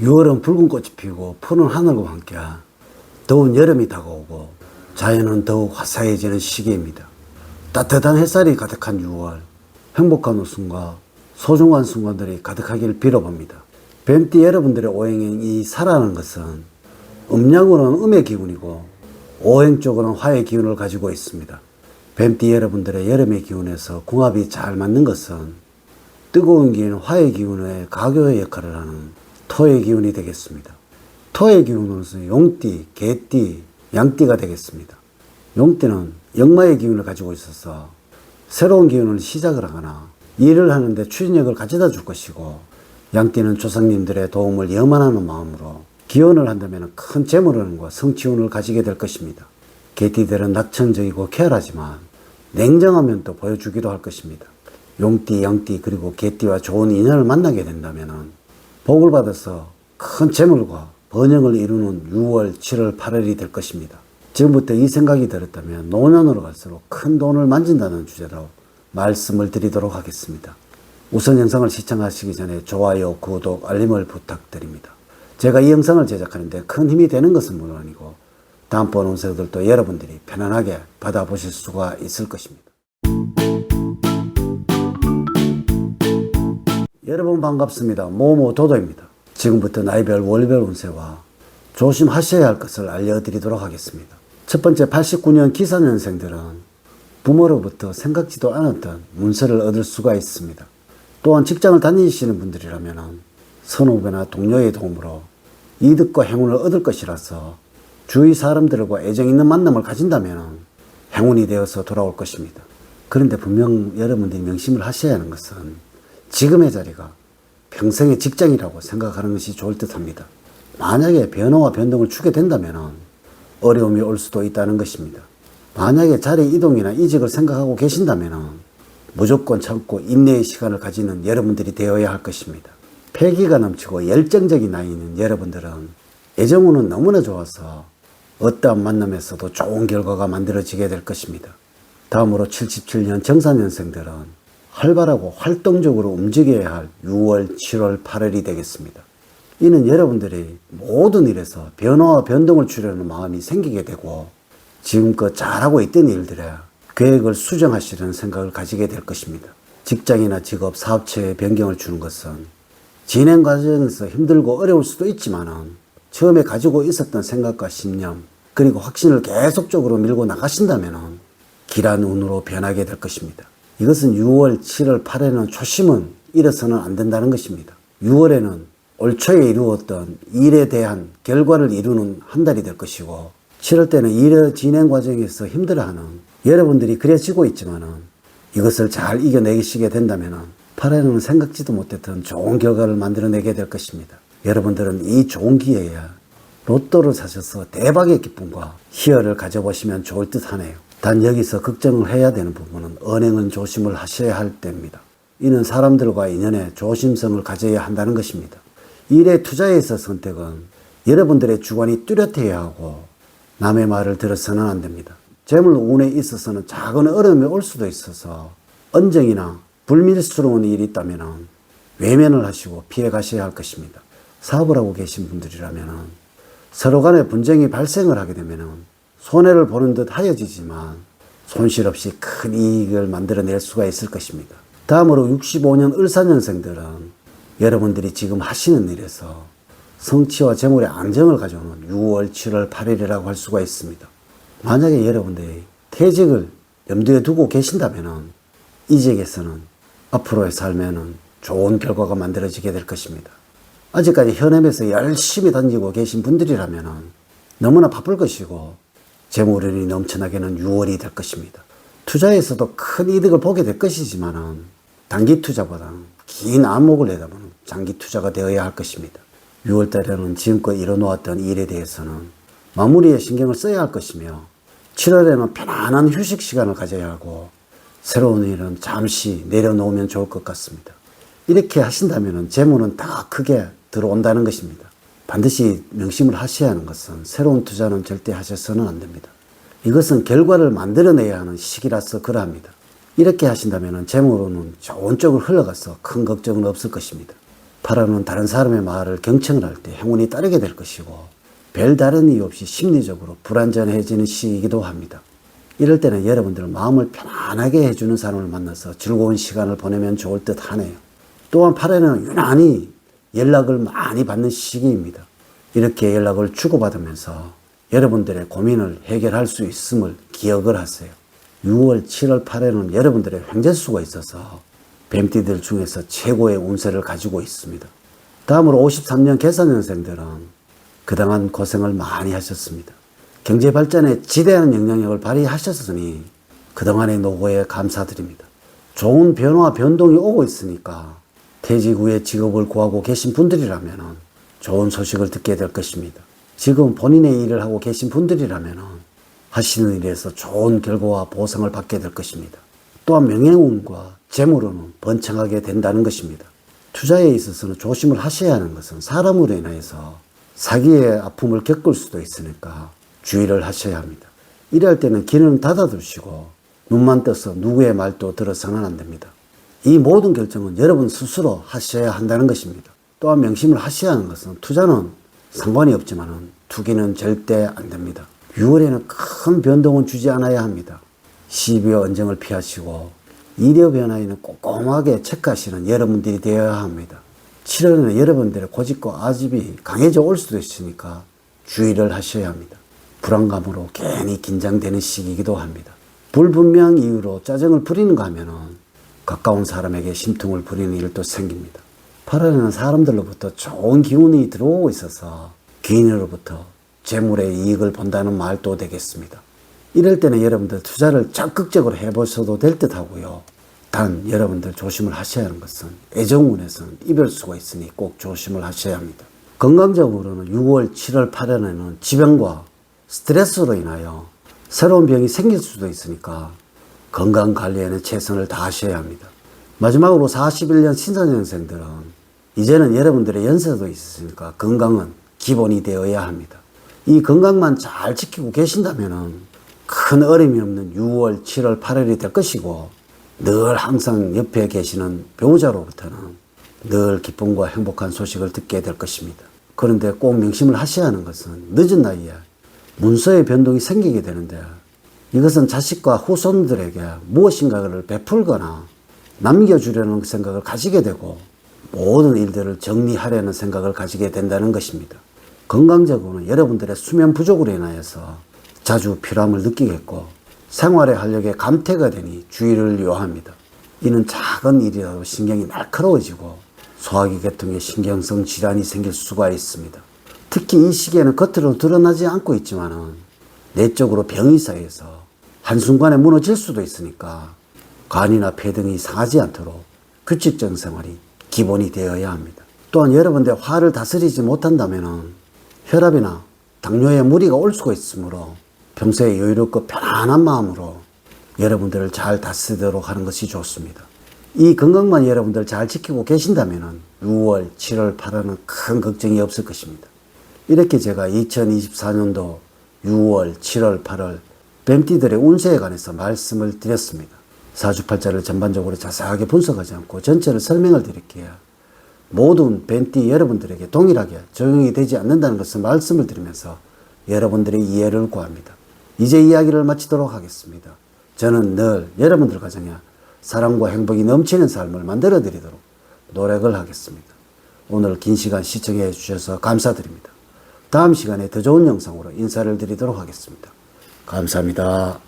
6월은 붉은 꽃이 피고 푸른 하늘과 함께 더운 여름이 다가오고 자연은 더욱 화사해지는 시기입니다. 따뜻한 햇살이 가득한 6월, 행복한 웃음과 소중한 순간들이 가득하길 빌어봅니다. 뱀띠 여러분들의 오행이 살아는 것은 음양으로는 음의 기운이고 오행 쪽으로는 화의 기운을 가지고 있습니다. 뱀띠 여러분들의 여름의 기운에서 궁합이 잘 맞는 것은 뜨거운 기운, 화의 기운의 가교의 역할을 하는 토의 기운이 되겠습니다. 토의 기운으로서 용띠, 개띠, 양띠가 되겠습니다. 용띠는 역마의 기운을 가지고 있어서 새로운 기운을 시작을 하거나 일을 하는데 추진력을 가져다 줄 것이고 양띠는 조상님들의 도움을 염원하는 마음으로 기원을 한다면 큰 재물운과 성취운을 가지게 될 것입니다. 개띠들은 낙천적이고 쾌활하지만 냉정하면 또 보여주기도 할 것입니다. 용띠, 양띠 그리고 개띠와 좋은 인연을 만나게 된다면 복을 받아서 큰 재물과 번영을 이루는 6월, 7월, 8월이 될 것입니다. 지금부터 이 생각이 들었다면 노년으로 갈수록 큰 돈을 만진다는 주제로 말씀을 드리도록 하겠습니다. 우선 영상을 시청하시기 전에 좋아요, 구독, 알림을 부탁드립니다. 제가 이 영상을 제작하는데 큰 힘이 되는 것은 물론이고 다음번 운세들도 여러분들이 편안하게 받아보실 수가 있을 것입니다. 여러분 반갑습니다. 모모 도도입니다. 지금부터 나이별 월별 운세와 조심하셔야 할 것을 알려드리도록 하겠습니다. 첫 번째 89년 기사년생들은 부모로부터 생각지도 않았던 문서를 얻을 수가 있습니다. 또한 직장을 다니시는 분들이라면 선후배나 동료의 도움으로 이득과 행운을 얻을 것이라서 주위 사람들과 애정 있는 만남을 가진다면 행운이 되어서 돌아올 것입니다. 그런데 분명 여러분들이 명심을 하셔야 하는 것은 지금의 자리가 평생의 직장이라고 생각하는 것이 좋을 듯 합니다. 만약에 변화와 변동을 주게 된다면 어려움이 올 수도 있다는 것입니다. 만약에 자리 이동이나 이직을 생각하고 계신다면 무조건 참고 인내의 시간을 가지는 여러분들이 되어야 할 것입니다. 패기가 넘치고 열정적인 나이는 여러분들은 애정운은 너무나 좋아서 어떠한 만남에서도 좋은 결과가 만들어지게 될 것입니다. 다음으로 77년 정사년생들은 활발하고 활동적으로 움직여야 할 6월, 7월, 8월이 되겠습니다. 이는 여러분들이 모든 일에서 변화와 변동을 주려는 마음이 생기게 되고 지금껏 잘하고 있던 일들에 계획을 수정하시려는 생각을 가지게 될 것입니다. 직장이나 직업, 사업체에 변경을 주는 것은 진행 과정에서 힘들고 어려울 수도 있지만은 처음에 가지고 있었던 생각과 신념 그리고 확신을 계속적으로 밀고 나가신다면은 길한 운으로 변하게 될 것입니다. 이것은 6월, 7월, 8월에는 초심은 잃어서는 안 된다는 것입니다. 6월에는 올 초에 이루었던 일에 대한 결과를 이루는 한 달이 될 것이고 7월 때는 일의 진행 과정에서 힘들어하는 여러분들이 그려지고 있지만은 이것을 잘 이겨내시게 된다면은 8월에는 생각지도 못했던 좋은 결과를 만들어내게 될 것입니다. 여러분들은 이 좋은 기회에 로또를 사셔서 대박의 기쁨과 희열을 가져보시면 좋을 듯 하네요. 단 여기서 걱정을 해야 되는 부분은 언행은 조심을 하셔야 할 때입니다. 이는 사람들과 인연에 조심성을 가져야 한다는 것입니다. 일의 투자에 있어 선택은 여러분들의 주관이 뚜렷해야 하고 남의 말을 들어서는 안 됩니다. 재물 운에 있어서는 작은 어려움이 올 수도 있어서 언쟁이나 불밀스러운 일이 있다면 외면을 하시고 피해 가셔야 할 것입니다. 사업을 하고 계신 분들이라면 서로 간에 분쟁이 발생을 하게 되면 손해를 보는 듯 하여지지만 손실 없이 큰 이익을 만들어낼 수가 있을 것입니다. 다음으로 65년 을사년생들은 여러분들이 지금 하시는 일에서 성취와 재물의 안정을 가져오는 6월, 7월, 8일이라고 할 수가 있습니다. 만약에 여러분들이 퇴직을 염두에 두고 계신다면 이직에서는 앞으로의 삶에는 좋은 결과가 만들어지게 될 것입니다. 아직까지 현업에서 열심히 던지고 계신 분들이라면 너무나 바쁠 것이고 재물운이 넘쳐나게는 6월이 될 것입니다. 투자에서도 큰 이득을 보게 될 것이지만 단기 투자보다는 긴 안목을 내다보는 장기 투자가 되어야 할 것입니다. 6월 달에는 지금껏 이뤄놓았던 일에 대해서는 마무리에 신경을 써야 할 것이며 7월에는 편안한 휴식 시간을 가져야 하고 새로운 일은 잠시 내려놓으면 좋을 것 같습니다. 이렇게 하신다면 재물은 다 크게 들어온다는 것입니다. 반드시 명심을 하셔야 하는 것은 새로운 투자는 절대 하셔서는 안 됩니다. 이것은 결과를 만들어내야 하는 시기라서 그러합니다. 이렇게 하신다면 재물로는 좋은 쪽으로 흘러가서 큰 걱정은 없을 것입니다. 파라는 다른 사람의 말을 경청을 할 때 행운이 따르게 될 것이고 별다른 이유 없이 심리적으로 불안전해지는 시기이기도 합니다. 이럴 때는 여러분들 마음을 편안하게 해주는 사람을 만나서 즐거운 시간을 보내면 좋을 듯 하네요. 또한 8회는 유난히 연락을 많이 받는 시기입니다. 이렇게 연락을 주고받으면서 여러분들의 고민을 해결할 수 있음을 기억을 하세요. 6월, 7월, 8회는 여러분들의 횡재수가 있어서 뱀띠들 중에서 최고의 운세를 가지고 있습니다. 다음으로 53년 계산년생들은 그동안 고생을 많이 하셨습니다. 경제 발전에 지대한 영향력을 발휘하셨으니 그동안의 노고에 감사드립니다. 좋은 변화, 변동이 오고 있으니까 퇴직 후에 직업을 구하고 계신 분들이라면 좋은 소식을 듣게 될 것입니다. 지금 본인의 일을 하고 계신 분들이라면 하시는 일에서 좋은 결과와 보상을 받게 될 것입니다. 또한 명예운과 재물은 번창하게 된다는 것입니다. 투자에 있어서는 조심을 하셔야 하는 것은 사람으로 인하여서 사기의 아픔을 겪을 수도 있으니까 주의를 하셔야 합니다. 이럴 때는 귀는 닫아두시고 눈만 떠서 누구의 말도 들어서는 안 됩니다. 이 모든 결정은 여러분 스스로 하셔야 한다는 것입니다. 또한 명심을 하셔야 하는 것은 투자는 상관이 없지만 투기는 절대 안 됩니다. 6월에는 큰 변동은 주지 않아야 합니다. 시비와 언쟁을 피하시고 일여 변화에는 꼼꼼하게 체크하시는 여러분들이 되어야 합니다. 7월에는 여러분들의 고집과 아집이 강해져 올 수도 있으니까 주의를 하셔야 합니다. 불안감으로 괜히 긴장되는 시기이기도 합니다. 불분명 이유로 짜증을 부리는가 하면은 가까운 사람에게 심통을 부리는 일도 생깁니다. 8월에는 사람들로부터 좋은 기운이 들어오고 있어서 개인으로부터 재물의 이익을 본다는 말도 되겠습니다. 이럴 때는 여러분들 투자를 적극적으로 해보셔도 될 듯 하고요. 단 여러분들 조심을 하셔야 하는 것은 애정운에서는 이별수가 있으니 꼭 조심을 하셔야 합니다. 건강적으로는 6월, 7월, 8월에는 지병과 스트레스로 인하여 새로운 병이 생길 수도 있으니까 건강 관리에는 최선을 다하셔야 합니다. 마지막으로 41년 신사년생들은 이제는 여러분들의 연세도 있으니까 건강은 기본이 되어야 합니다. 이 건강만 잘 지키고 계신다면 큰 어려움이 없는 6월, 7월, 8월이 될 것이고 늘 항상 옆에 계시는 배우자로부터는 늘 기쁨과 행복한 소식을 듣게 될 것입니다. 그런데 꼭 명심을 하셔야 하는 것은 늦은 나이에 문서의 변동이 생기게 되는데 이것은 자식과 후손들에게 무엇인가를 베풀거나 남겨주려는 생각을 가지게 되고 모든 일들을 정리하려는 생각을 가지게 된다는 것입니다. 건강적으로는 여러분들의 수면 부족으로 인하여서 자주 피로함을 느끼겠고 생활의 활력에 감퇴가 되니 주의를 요합니다. 이는 작은 일이라도 신경이 날카로워지고 소화기 계통에 신경성 질환이 생길 수가 있습니다. 특히 이 시기에는 겉으로 드러나지 않고 있지만은 내적으로 병이 쌓여서 한순간에 무너질 수도 있으니까 간이나 폐 등이 상하지 않도록 규칙적 생활이 기본이 되어야 합니다. 또한 여러분들 화를 다스리지 못한다면은 혈압이나 당뇨에 무리가 올 수가 있으므로 평소에 여유롭고 편안한 마음으로 여러분들을 잘 다스리도록 하는 것이 좋습니다. 이 건강만 여러분들 잘 지키고 계신다면 6월, 7월, 8월은 큰 걱정이 없을 것입니다. 이렇게 제가 2024년도 6월, 7월, 8월 뱀띠들의 운세에 관해서 말씀을 드렸습니다. 사주팔자를 전반적으로 자세하게 분석하지 않고 전체를 설명을 드릴게요. 모든 뱀띠 여러분들에게 동일하게 적용이 되지 않는다는 것을 말씀을 드리면서 여러분들의 이해를 구합니다. 이제 이야기를 마치도록 하겠습니다. 저는 늘 여러분들 가정에 사랑과 행복이 넘치는 삶을 만들어 드리도록 노력을 하겠습니다. 오늘 긴 시간 시청해 주셔서 감사드립니다. 다음 시간에 더 좋은 영상으로 인사를 드리도록 하겠습니다. 감사합니다.